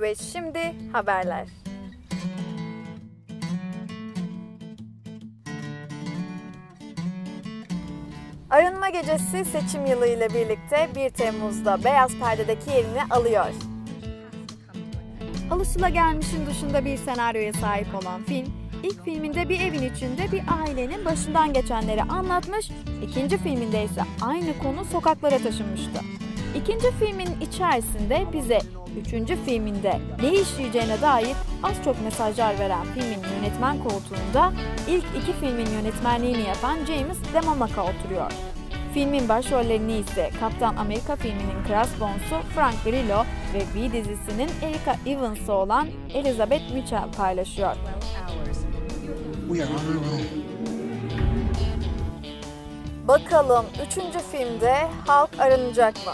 Ve şimdi haberler. Arınma Gecesi seçim yılı ile birlikte 1 Temmuz'da Beyaz Perde'deki yerini alıyor. Alışılagelmişin dışında bir senaryoya sahip olan film, ilk filminde bir evin içinde bir ailenin başından geçenleri anlatmış, ikinci filminde ise aynı konu sokaklara taşınmıştı. İkinci filmin içerisinde bize üçüncü filminde ne işleyeceğine dair az çok mesajlar veren filmin yönetmen koltuğunda ilk iki filmin yönetmenliğini yapan James DeMonaco oturuyor. Filmin başrollerini ise Kaptan Amerika filminin Crossbones'u Frank Grillo ve V dizisinin Erika Evans'ı olan Elizabeth Mitchell paylaşıyor. We are on our own. Bakalım üçüncü filmde halk aranacak mı?